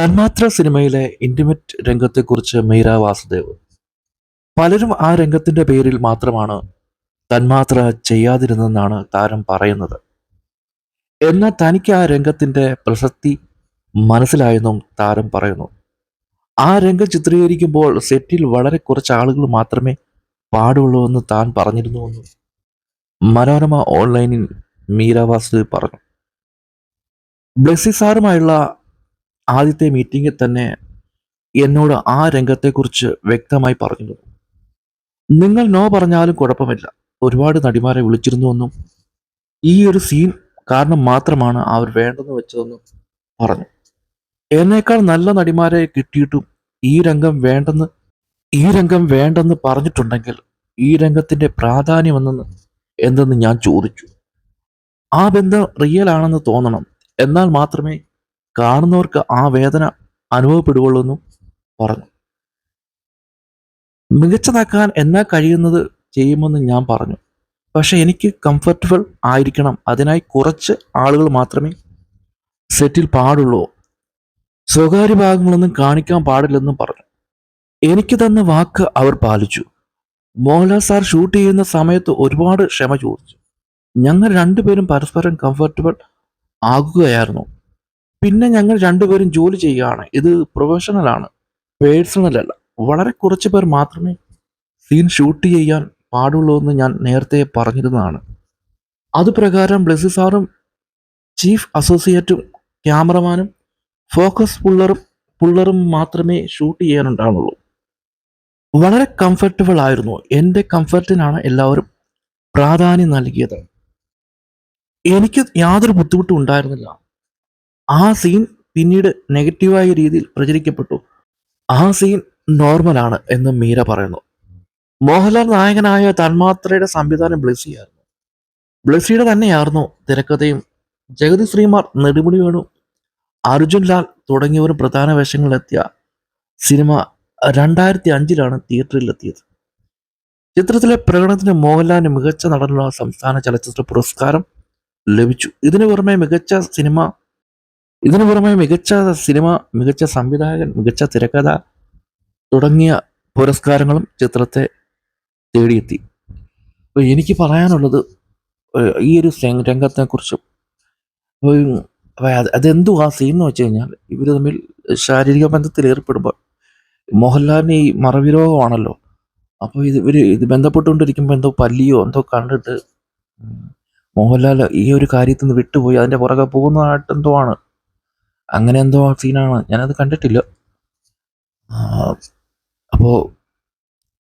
തന്മാത്ര സിനിമയിലെ ഇന്റിമേറ്റ് രംഗത്തെക്കുറിച്ച് മീര വാസുദേവ്. പലരും ആ രംഗത്തിന്റെ പേരിൽ മാത്രമാണ് തന്മാത്ര ചെയ്യാതിരുന്നെന്നാണ് താരം പറയുന്നത്. എന്നാൽ തനിക്ക് ആ രംഗത്തിന്റെ പ്രസക്തി മനസ്സിലായെന്നും താരം പറയുന്നു. ആ രംഗം ചിത്രീകരിക്കുമ്പോൾ സെറ്റിൽ വളരെ കുറച്ച് ആളുകൾ മാത്രമേ പാടുള്ളൂ എന്ന് താൻ പറഞ്ഞിരുന്നുവെന്നും മനോരമ ഓൺലൈനിൽ മീര വാസുദേവ് പറഞ്ഞു. ബ്ലസ്സി സാറുമായുള്ള ആദ്യത്തെ മീറ്റിംഗിൽ തന്നെ എന്നോട് ആ രംഗത്തെക്കുറിച്ച് വ്യക്തമായി പറഞ്ഞു നിങ്ങൾ നോ പറഞ്ഞാലും കുഴപ്പമില്ല. ഒരുപാട് നടിമാരെ വിളിച്ചിരുന്നുവെന്നും ഈ ഒരു സീൻ കാരണം മാത്രമാണ് അവർ വേണ്ടെന്ന് വെച്ചതെന്നും പറഞ്ഞു. എന്നേക്കാൾ നല്ല നടിമാരെ കിട്ടിയിട്ടും ഈ രംഗം വേണ്ടെന്ന് ഈ രംഗം വേണ്ടെന്ന് പറഞ്ഞിട്ടുണ്ടെങ്കിൽ ഈ രംഗത്തിന്റെ പ്രാധാന്യം എന്തെന്ന് എന്തെന്ന് ഞാൻ ചോദിച്ചു. ആ ബന്ധം റിയൽ ആണെന്ന് തോന്നണം. എന്നാൽ മാത്രമേ കാണുന്നവർക്ക് ആ വേദന അനുഭവപ്പെടുകയുള്ളൂ പറഞ്ഞു. മികച്ചതാക്കാൻ എന്നാ കഴിയുന്നത് ചെയ്യുമെന്ന് ഞാൻ പറഞ്ഞു. പക്ഷെ എനിക്ക് കംഫർട്ടബിൾ ആയിരിക്കണം. അതിനായി കുറച്ച് ആളുകൾ മാത്രമേ സെറ്റിൽ പാടുള്ളൂ. സ്വകാര്യ ഭാഗങ്ങളൊന്നും കാണിക്കാൻ പാടില്ലെന്നും പറഞ്ഞു. എനിക്ക് തന്ന വാക്ക് അവർ പാലിച്ചു. മോഹൻലാൽ സാർ ഷൂട്ട് ചെയ്യുന്ന സമയത്ത് ഒരുപാട് ക്ഷമ ചോദിച്ചു. ഞങ്ങൾ രണ്ടുപേരും പരസ്പരം കംഫർട്ടബിൾ ആകുകയായിരുന്നു. പിന്നെ ഞങ്ങൾ രണ്ടുപേരും ജോലി ചെയ്യുകയാണ്. ഇത് പ്രൊഫഷണലാണ് പേഴ്സണൽ അല്ല. വളരെ കുറച്ച് പേർ മാത്രമേ സീൻ ഷൂട്ട് ചെയ്യാൻ പാടുള്ളൂ എന്ന് ഞാൻ നേരത്തെ പറഞ്ഞിരുന്നതാണ്. അതുപ്രകാരം ബ്ലസി സാറും ചീഫ് അസോസിയേറ്റും ക്യാമറമാനും ഫോക്കസ് പുള്ളറും പുള്ളറും മാത്രമേ ഷൂട്ട് ചെയ്യാനുണ്ടാവുള്ളൂ. വളരെ കംഫർട്ടബിൾ ആയിരുന്നു. എന്റെ കംഫർട്ടിനാണ് എല്ലാവരും പ്രാധാന്യം നൽകിയത്. എനിക്ക് യാതൊരു ബുദ്ധിമുട്ടും ഉണ്ടായിരുന്നില്ല. ആ സീൻ പിന്നീട് നെഗറ്റീവായ രീതിയിൽ പ്രചരിക്കപ്പെട്ടു. ആ സീൻ നോർമലാണ് എന്ന് മീര പറയുന്നു. മോഹൻലാൽ നായകനായ തന്മാത്രയുടെ സംവിധാനം ബ്ലെസ്സിയായിരുന്നു ബ്ലെസ്സിയുടെ തന്നെയായിരുന്നു തിരക്കഥയും ജഗതി ശ്രീമാർ നെടുമുടി വേണു അർജുൻ ലാൽ തുടങ്ങിയവരും പ്രധാന വേഷങ്ങളിലെത്തിയ സിനിമ രണ്ടായിരത്തി അഞ്ചിലാണ് തിയേറ്ററിലെത്തിയത്. ചിത്രത്തിലെ പ്രകടനത്തിന് മോഹൻലാലിന് മികച്ച നടനുള്ള സംസ്ഥാന ചലച്ചിത്ര പുരസ്കാരം ലഭിച്ചു. ഇതിനു പുറമെ മികച്ച സിനിമ ഇതിനു പുറമെ മികച്ച സിനിമ മികച്ച സംവിധായകൻ മികച്ച തിരക്കഥ തുടങ്ങിയ പുരസ്കാരങ്ങളും ചിത്രത്തെ തേടിയെത്തി. അപ്പോൾ എനിക്ക് പറയാനുള്ളത് ഈ ഒരു രംഗത്തെ കുറിച്ചും അതെന്തു ആ സീൻ എന്ന് വെച്ച് കഴിഞ്ഞാൽ ഇവർ തമ്മിൽ ശാരീരിക ബന്ധത്തിൽ ഏർപ്പെടുമ്പോൾ മോഹൻലാലിന് ഈ മറവി രോഗമാണല്ലോ അപ്പോൾ ഇത് ഇവർ ഇത് ബന്ധപ്പെട്ടുകൊണ്ടിരിക്കുമ്പോൾ എന്തോ പല്ലിയോ എന്തോ കണ്ടിട്ട് മോഹൻലാൽ ഈ ഒരു കാര്യത്തിൽ നിന്ന് വിട്ടുപോയി അതിന്റെ പുറകെ പോകുന്നതായിട്ട് എന്തോ ആണ് അങ്ങനെ എന്തോ സീനാണ് ഞാനത് കണ്ടിട്ടില്ല. അപ്പോൾ അപ്പോ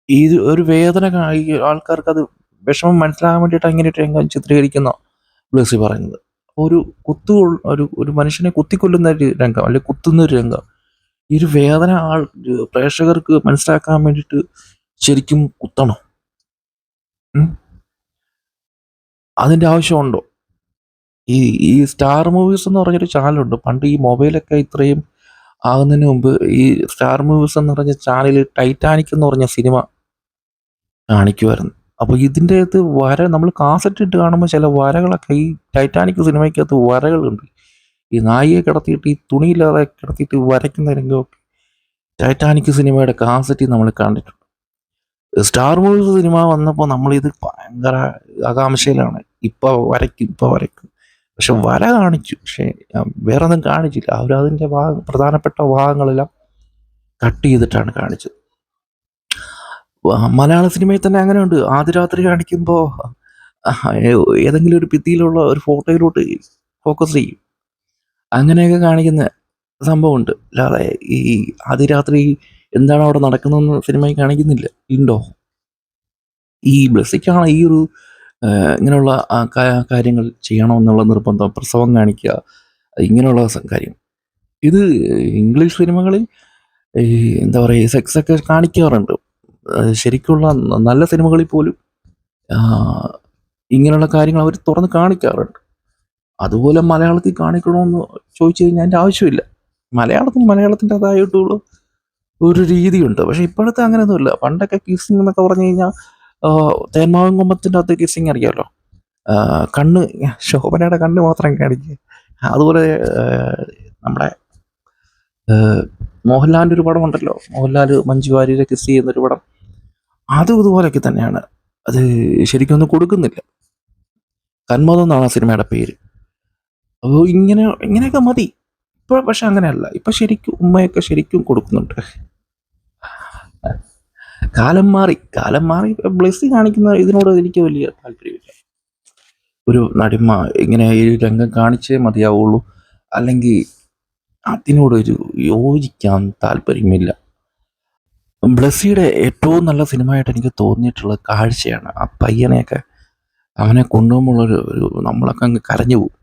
ഈ ഒരു വേദന ആൾക്കാർക്ക് അത് വിഷമം മനസ്സിലാകാൻ വേണ്ടിയിട്ട് അങ്ങനെ രംഗം ചിത്രീകരിക്കുന്ന ബ്ലസി പറയുന്നത്. ഒരു കുത്തു ഒരു ഒരു മനുഷ്യനെ കുത്തിക്കൊല്ലുന്ന ഒരു രംഗം അല്ലെങ്കിൽ കുത്തുന്ന ഒരു രംഗം. ഈ ഒരു വേദന ആൾ പ്രേക്ഷകർക്ക് മനസ്സിലാക്കാൻ വേണ്ടിയിട്ട് ശരിക്കും കുത്തണം. അതിന്റെ ആവശ്യമുണ്ടോ? ഈ ഈ സ്റ്റാർ മൂവീസ് എന്ന് പറഞ്ഞൊരു ചാനലുണ്ട്. പണ്ട് ഈ മൊബൈലൊക്കെ ഇത്രയും ആകുന്നതിന് മുമ്പ് ഈ സ്റ്റാർ മൂവീസ് എന്ന് പറഞ്ഞ ചാനലിൽ ടൈറ്റാനിക് എന്ന് പറഞ്ഞ സിനിമ കാണിക്കുമായിരുന്നു അപ്പോൾ ഇതിന്റെ അകത്ത് വര നമ്മൾ കാസറ്റ് ഇട്ട് കാണുമ്പോൾ ചില വരകളൊക്കെ ഈ ടൈറ്റാനിക് സിനിമയ്ക്കകത്ത് വരകളുണ്ട്. ഈ നായിയെ കിടത്തിയിട്ട് ഈ തുണിയില്ലാതെ കിടത്തിയിട്ട് വരയ്ക്കുന്ന രംഗമൊക്കെ ടൈറ്റാനിക് സിനിമയുടെ കാസറ്റ് നമ്മൾ കണ്ടിട്ടുണ്ട്. സ്റ്റാർ മൂവീസ് സിനിമ വന്നപ്പോൾ നമ്മളിത് ഭയങ്കര ആകാംക്ഷയിലാണ്. ഇപ്പോൾ വരയ്ക്കും ഇപ്പോൾ വരയ്ക്കും. പക്ഷെ വര കാണിച്ചു. പക്ഷെ വേറെ ഒന്നും കാണിച്ചില്ല. അവരതിന്റെ ഭാഗം പ്രധാനപ്പെട്ട ഭാഗങ്ങളെല്ലാം കട്ട് ചെയ്തിട്ടാണ് കാണിച്ചത്. മലയാള സിനിമയിൽ തന്നെ അങ്ങനെ ഉണ്ട് ആദ്യ രാത്രി കാണിക്കുമ്പോൾ ഏതെങ്കിലും ഒരു ഭിത്തിയിലുള്ള ഒരു ഫോട്ടോയിലോട്ട് ഫോക്കസ് ചെയ്യും. അങ്ങനെയൊക്കെ കാണിക്കുന്ന സംഭവമുണ്ട്. അല്ലാതെ ഈ ആദ്യ രാത്രി എന്താണ് അവിടെ നടക്കുന്നതെന്ന് സിനിമയിൽ കാണിക്കുന്നില്ല. ഉണ്ടോ ഈ ബ്ലസ്സിക്കാണ് ഈ ഒരു ഇങ്ങനെയുള്ള കാര്യങ്ങൾ ചെയ്യണമെന്നുള്ള നിർബന്ധം പ്രസവം കാണിക്കുക ഇങ്ങനെയുള്ള കാര്യം. ഇത് ഇംഗ്ലീഷ് സിനിമകളിൽ ഈ എന്താ പറയുക സെക്സ് ഒക്കെ കാണിക്കാറുണ്ട്. ശരിക്കുള്ള നല്ല സിനിമകളിൽ പോലും ഇങ്ങനെയുള്ള കാര്യങ്ങൾ അവർ തുറന്ന് കാണിക്കാറുണ്ട്. അതുപോലെ മലയാളത്തിൽ കാണിക്കണമെന്ന് ചോദിച്ചു കഴിഞ്ഞാൽ അതിന്റെ ആവശ്യമില്ല. മലയാളത്തിന് മലയാളത്തിന്റെതായിട്ടുള്ള ഒരു രീതിയുണ്ട്. പക്ഷേ ഇപ്പോഴത്തെ അങ്ങനെയൊന്നുമില്ല. പണ്ടൊക്കെ കിസ്സിങ് എന്നൊക്കെ പറഞ്ഞു കഴിഞ്ഞാൽ തേന്മാവൻ കുമ്പത്തിന്റെ അകത്ത് കിസ്സിങ് അറിയാമല്ലോ കണ്ണ് ശോഭനയുടെ കണ്ണ് മാത്രം കാണിക്കുക അതുപോലെ നമ്മുടെ മോഹൻലാലിന്റെ ഒരു പടം ഉണ്ടല്ലോ. മോഹൻലാൽ മഞ്ജു വാര്യരെ കിസ് ചെയ്യുന്നൊരു പടം. അതും ഇതുപോലെയൊക്കെ തന്നെയാണ്. അത് ശരിക്കും ഒന്നും കൊടുക്കുന്നില്ല. കന്മതം എന്നാണ് ആ സിനിമയുടെ പേര്. അപ്പോൾ ഇങ്ങനെ ഇങ്ങനെയൊക്കെ മതി. ഇപ്പോൾ പക്ഷെ അങ്ങനെയല്ല. ഇപ്പം ശരിക്കും ഉമ്മയൊക്കെ ശരിക്കും കൊടുക്കുന്നുണ്ട്. കാലം മാറി കാലം മാറി ബ്ലെസ്സി കാണിക്കുന്ന ഇതിനോട് എനിക്ക് വലിയ താല്പര്യമില്ല. ഒരു നടിമ ഇങ്ങനെ ഒരു രംഗം കാണിച്ചേ മതിയാവുള്ളൂ. അല്ലെങ്കിൽ അതിനോടൊരു യോജിക്കാൻ താല്പര്യമില്ല. ബ്ലസ്സിയുടെ ഏറ്റവും നല്ല സിനിമയായിട്ട് എനിക്ക് തോന്നിയിട്ടുള്ള കാഴ്ചയാണ് ആ പയ്യനെയൊക്കെ അവനെ കൊണ്ടുപോകുമ്പോൾ ഒരു നമ്മളൊക്കെ അങ്ങ് കരഞ്ഞു പോകും.